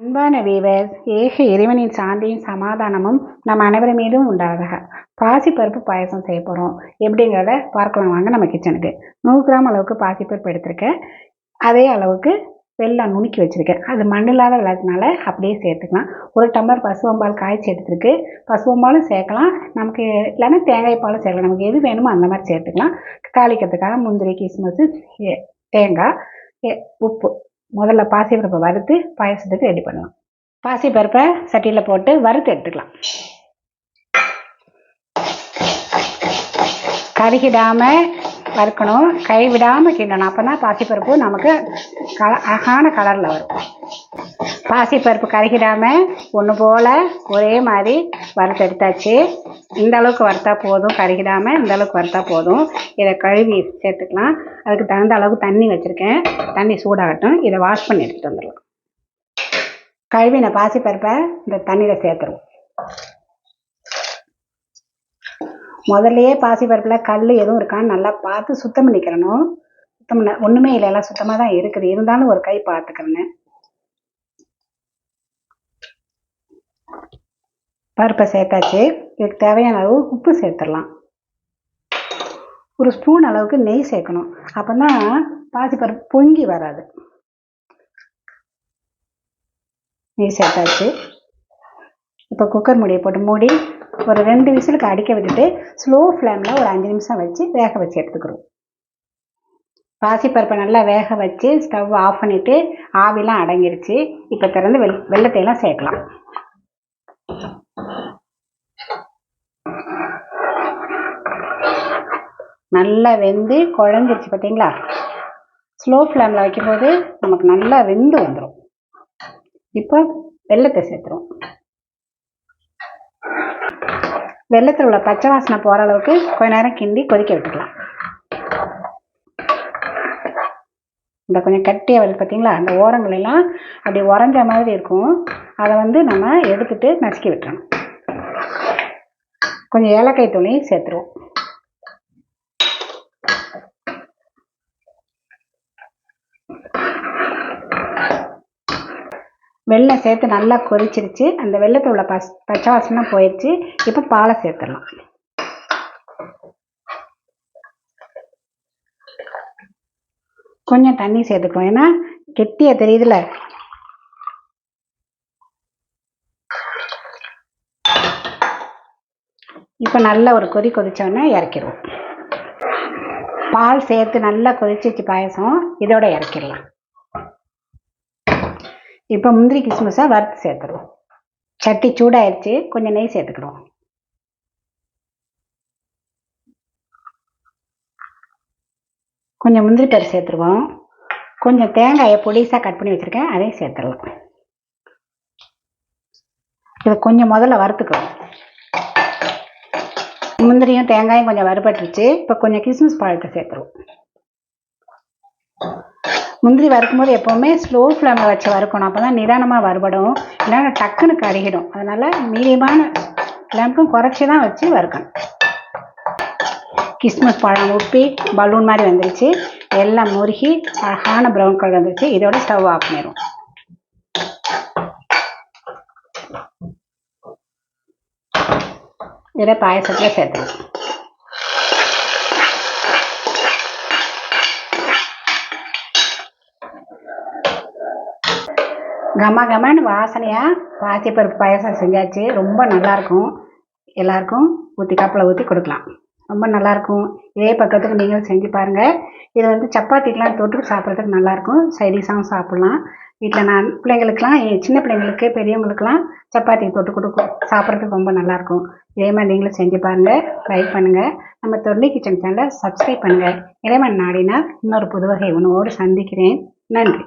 அன்பான வீவர் ஏக இறைவனின் சாந்தியும் சமாதானமும் நம்ம அனைவர் மீதும் உண்டாதாக பாசிப்பருப்பு பாயசம் செய்ய போகிறோம் எப்படிங்கிறத பார்க்கலாம் வாங்க நம்ம கிச்சனுக்கு நூறு கிராம் அளவுக்கு பாசிப்பருப்பு எடுத்திருக்கேன். அதே அளவுக்கு வெள்ளம் நுணுக்கி வச்சுருக்கேன். அது மண்ணில்லாத விளையாட்டுனால அப்படியே சேர்த்துக்கலாம். ஒரு டம்ளர் பசுவம்பால் காய்ச்சி எடுத்துருக்கு. பசுவம்பாலும் சேர்க்கலாம். நமக்கு இல்லைன்னா தேங்காய் பாலும் சேர்க்கலாம். நமக்கு எது வேணுமோ அந்த மாதிரி சேர்த்துக்கலாம். தாளிக்கிறதுக்காக முந்திரி கிஸ்மஸ் தேங்காய் உப்பு. முதல்ல பாசிப்பருப்பை வறுத்து பாயசத்துக்கு ரெடி பண்ணலாம் பாசிப்பருப்பை சட்டியில் போட்டு வறுத்து எடுத்துக்கலாம். கருகிடாமல் வறுக்கணும். கை விடாமல் கிண்டணும். அப்போ தான் பாசிப்பருப்பு நமக்கு கல அழகான கலரில் வரும். பாசிப்பருப்பு கரைக்கிடாமல் ஒன்று போல் ஒரே மாதிரி வறுத்து எடுத்தாச்சு. இந்த அளவுக்கு வறுத்தா போதும். கரைக்கிடாமல் இந்த அளவுக்கு வறுத்தா போதும். இதை கழுவி சேர்த்துக்கலாம். அதுக்கு தகுந்த அளவுக்கு தண்ணி வச்சுருக்கேன். தண்ணி சூடாகட்டும். இதை வாஷ் பண்ணி எடுத்துகிட்டு வந்துடலாம். கழுவின பாசிப்பருப்பை இந்த தண்ணியில் சேர்த்துருவோம். முதல்லையே பாசிப்பருப்பில் கல் எதுவும் இருக்கான்னு நல்லா பார்த்து சுத்தம் பண்ணிக்கிறணும். சுத்தம் பண்ண ஒன்றுமே இல்லை எல்லாம் சுத்தமாக தான் இருக்குது. இருந்தாலும் ஒரு கை பார்த்துக்கிறேன்னு பருப்பை சேர்த்தாச்சு. இதுக்கு தேவையான அளவு உப்பு சேர்த்துடலாம். ஒரு ஸ்பூன் அளவுக்கு நெய் சேர்க்கணும். அப்போ தான் பாசிப்பருப்பு பொங்கி வராது. நெய் சேர்த்தாச்சு. இப்போ குக்கர் மூடியை போட்டு மூடி ஒரு ரெண்டு விசிலுக்கு அடிக்க விட்டுட்டு ஸ்லோ ஃப்ளேமில் ஒரு அஞ்சு நிமிஷம் வச்சு வேக வச்சு எடுத்துக்கிறோம். பாசிப்பருப்பை நல்லா வேக வச்சு ஸ்டவ் ஆஃப் பண்ணிவிட்டு ஆவிலாம் அடங்கிருச்சு. இப்போ திறந்து வெள் வெள்ளத்தையெல்லாம் சேர்க்கலாம். நல்லா வெந்து குழஞ்சிருச்சு பார்த்தீங்களா? ஸ்லோ ஃப்ளேமில் வைக்கும்போது நமக்கு நல்லா வெந்து வந்துடும் இப்போ வெள்ளத்தை சேர்த்துருவோம். வெள்ளத்தில் உள்ள பச்சை வாசனை போகிற அளவுக்கு கொஞ்ச நேரம் கிண்டி கொதிக்க விட்டுக்கலாம். இந்த கொஞ்சம் கட்டியாக வருது பார்த்தீங்களா? அந்த ஓரங்களெல்லாம் அப்படி உறைஞ்ச மாதிரி இருக்கும். அதை வந்து நம்ம எடுத்துட்டு நசுக்கி விட்டுறணும். கொஞ்சம் ஏலக்காய் துணி சேர்த்துருவோம். வெள்ளம் சேர்த்து நல்லா கொதிச்சிருச்சு. அந்த வெள்ளத்தில் உள்ள பஸ் பச்சை வாசனை போயிடுச்சு இப்போ பாலை சேர்த்துடலாம். கொஞ்சம் தண்ணி சேர்த்துக்கணும். ஏன்னா கெட்டியாக தெரியுதுல இப்போ நல்ல ஒரு கொதி கொதிச்சோடனே இறக்கிடுவோம். பால் சேர்த்து நல்லா கொதிச்சிச்சு பாயசம். இதோட இறக்கிடலாம். இப்போ முந்திரி கிஸ்மிஸாக வறுத்து சேர்த்துருவோம். சட்டி சூடாயிடுச்சு கொஞ்சம் நெய் சேர்த்துக்கிடுவோம். கொஞ்சம் முந்திரி பருப்பு சேர்த்துருவோம். கொஞ்சம் தேங்காயை பொடிசாக கட் பண்ணி வச்சுருக்கேன் அதையும் சேர்த்துடலாம். இதை கொஞ்சம் முதல்ல வறுத்துக்கிறோம் முந்திரியும் தேங்காயும் கொஞ்சம் வறுபட்டுருச்சு. இப்போ கொஞ்சம் கிஸ்மிஸ் பழத்தை சேர்த்துருவோம். முந்திரி வறுக்கும்போது எப்போவுமே ஸ்லோ ஃப்ளேமில் வச்சு வறுக்கணும். அப்போ தான் நிதானமாக வறுபடும். இல்லைன்னா டக்குன்னு கருகிடும். அதனால் மீடியமான ஃப்ளேமுக்கும் குறைச்சி தான் வச்சு வறுக்கணும். கிஸ்மஸ் பழம் உப்பி பலூன் மாதிரி வந்துருச்சு. எல்லாம் முருகி அழகான ப்ரௌன் கலர் வந்துருச்சு. இதோட ஸ்டவ் ஆஃப் பண்ணிடும் இதை பாயசத்தில் சேர்த்துக்கலாம். கம கமன்னு வாசனையாக பாசிப்பருப்பு பாயசம் செஞ்சாச்சு. ரொம்ப நல்லாயிருக்கும் எல்லாருக்கும் ஊற்றி கப்பில் ஊற்றி கொடுக்கலாம். ரொம்ப நல்லாயிருக்கும் இதே பக்கத்துக்கு நீங்களும் செஞ்சு பாருங்கள் இது வந்து சப்பாத்திக்கெலாம் தொட்டு சாப்பிட்றதுக்கு நல்லாயிருக்கும் சைடிஷாகவும் சாப்பிட்லாம். வீட்டில் நான் பிள்ளைங்களுக்கெலாம் சின்ன பிள்ளைங்களுக்கு பெரியவங்களுக்கெலாம் சப்பாத்தி தொட்டு கொடுக்கும். சாப்பிட்றதுக்கு ரொம்ப நல்லாயிருக்கும் இதே மாதிரி நீங்களும் செஞ்சு பாருங்கள் ட்ரை பண்ணுங்கள் நம்ம தொண்டை கிச்சன் சேனலை சப்ஸ்கிரைப் பண்ணுங்கள் இறைவன் நாடினால் இன்னொரு புதுவகை உணவோடு சந்திக்கிறேன். நன்றி.